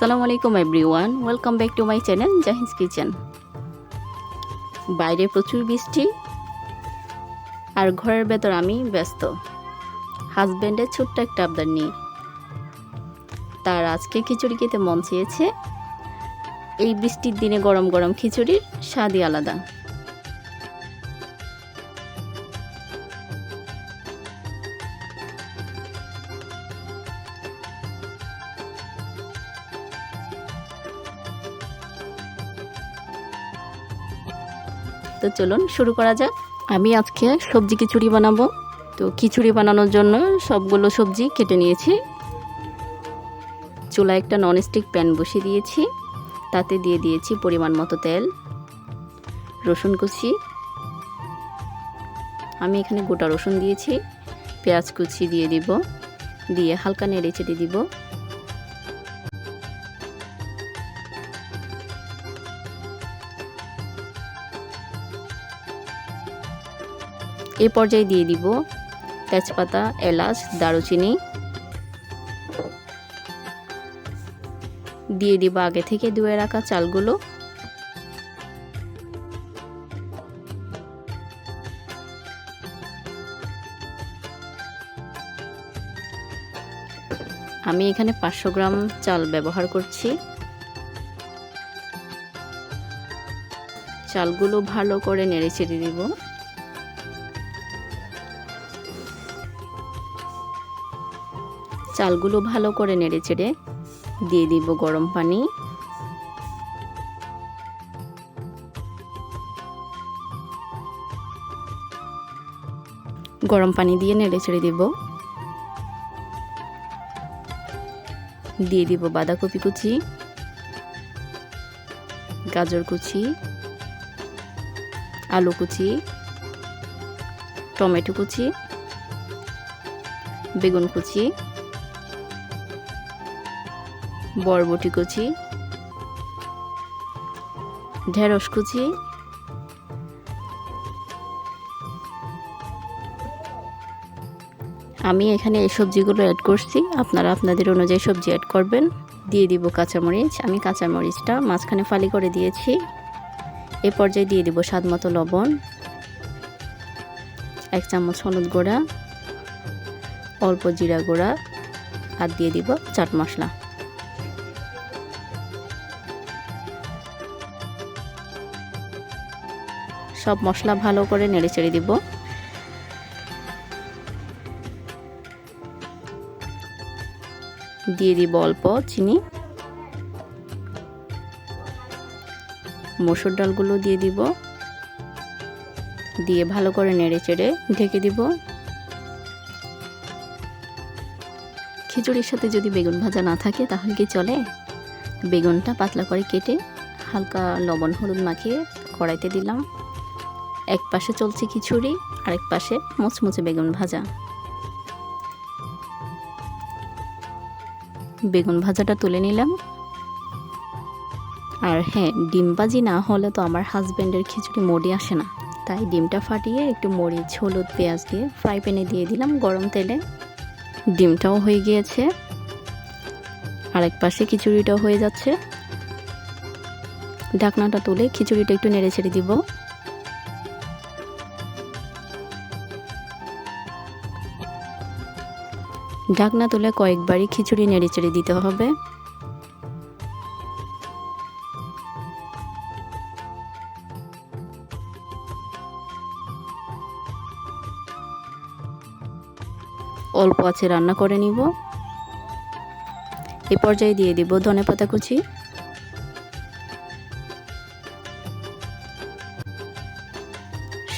আসসালামু আলাইকুম everyone welcome back to my channel Jahiz kitchen বাইরে প্রচুর বৃষ্টি, আর ঘরের ভেতর আমি ব্যস্ত। হাজব্যান্ডের ছোট্ট একটা আবদার নিয়ে। তার আজকে খিচুড়ি খেতে মন চেয়েছে। এই বৃষ্টির দিনে গরম গরম খিচুড়ির স্বাদই আলাদা। তো চলুন শুরু করা যাক। আমি আজকে সবজি খিচুড়ি বানাবো। তো খিচুড়ি বানানোর জন্য সবগুলো সবজি কেটে নিয়েছি। চুলায় একটা ননস্টিক প্যান বসিয়ে দিয়েছি। তাতে দিয়ে দিয়েছি পরিমাণ মতো তেল, রসুন কুচি। আমি এখানে গোটা রসুন দিয়েছি। পেঁয়াজ কুচি দিয়ে দিব। দিয়ে হালকা নেড়ে চেড়ে দিব। এ পর্যায়ে দিয়ে দিব তেজপাতা, এলাচ, দারুচিনি। দিয়ে দিব আগে থেকে ধুয়ে রাখা চালগুলো। আমি এখানে পাঁচশো গ্রাম চাল ব্যবহার করছি। চালগুলো ভালো করে নেড়ে চেড়ে দিব। চালগুলো ভালো করে নেড়ে চেড়ে দিয়ে দিব গরম পানি। গরম পানি দিয়ে নেড়ে ছেড়ে দিব। দিয়ে দিব বাঁধাকপি কুচি, গাজর কুচি, আলু কুচি, টমেটো কুচি, বেগুন কুচি বরবটি কুচি, ঢেঁড়স কুচি, আমি এখানে এই সবজিগুলো অ্যাড করছি। আপনারা আপনাদের অনুযায়ী সবজি অ্যাড করবেন। দিয়ে দিব কাঁচামরিচ। আমি কাঁচামরিচটা মাঝখানে ফালি করে দিয়েছি। এ পর্যায়ে দিয়ে দিব স্বাদ মতো লবণ, এক চামচ হলুদ গুঁড়া, অল্প জিরা গুঁড়া, আর দিয়ে দিব চাট মশলা। সব মশলা ভালো করে নেড়ে চেড়ে দিব। দিয়ে দিব অল্প চিনি। মসুর ডালগুলো দিয়ে দিব। দিয়ে ভালো করে নেড়ে চেড়ে ঢেকে দিব। খিচুড়ির সাথে যদি বেগুন ভাজা না থাকে তাহলে কি চলে? বেগুনটা পাতলা করে কেটে হালকা লবণ হলুদ মাখিয়ে কড়াইতে দিলাম। এক পাশে চলছে খিচুড়ি, আরেক পাশে মুচমুচে বেগুন ভাজা। বেগুন ভাজাটা তুলে নিলাম। আর হ্যাঁ ডিমবাজি না হলে তো আমার হাজব্যান্ডের খিচুড়ি মোড়ে আসে না। তাই ডিমটা ফাটিয়ে একটু মরিচ, হলুদ, পেঁয়াজ দিয়ে ফ্রাই প্যানে দিয়ে দিলাম গরম তেলে। ডিমটাও হয়ে গিয়েছে। আরেক পাশে খিচুড়িটাও হয়ে যাচ্ছে। ঢাকনাটা তুলে খিচুড়িটা একটু নেড়ে ছেড়ে দিব। ঢাকনা তুলে কয়েকবারই খিচুড়ি নেড়ে চেড়ে দিতে হবে। অল্প আছে রান্না করে নিব। এ পর্যায়ে দিয়ে দিব ধনে পাতা কুচি।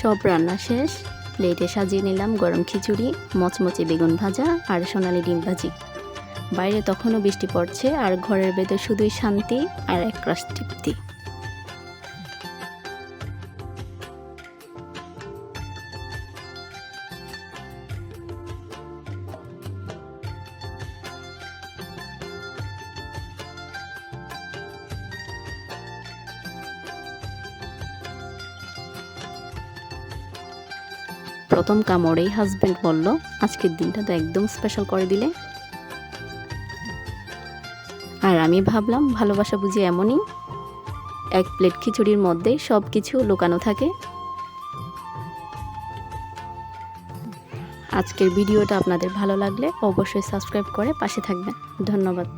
সব রান্না শেষ। প্লেটে সাজিয়ে নিলাম গরম খিচুড়ি, মচমচে বেগুন ভাজা আর সোনালি ডিম ভাজি। বাইরে তখনও বৃষ্টি পড়ছে আর ঘরের ভেতর শুধুই শান্তি আর এক রাস তৃপ্তি। প্রথম কামড়েই হাজব্যান্ড বলল, আজকের দিনটা তো একদম স্পেশাল করে দিলে। আর আমি ভাবলাম, ভালোবাসা বুঝি এমনই, এক প্লেট খিচুড়ির মধ্যে সব কিছু লুকানো থাকে। আজকের ভিডিওটা আপনাদের ভালো লাগলে অবশ্যই সাবস্ক্রাইব করে পাশে থাকবেন। ধন্যবাদ।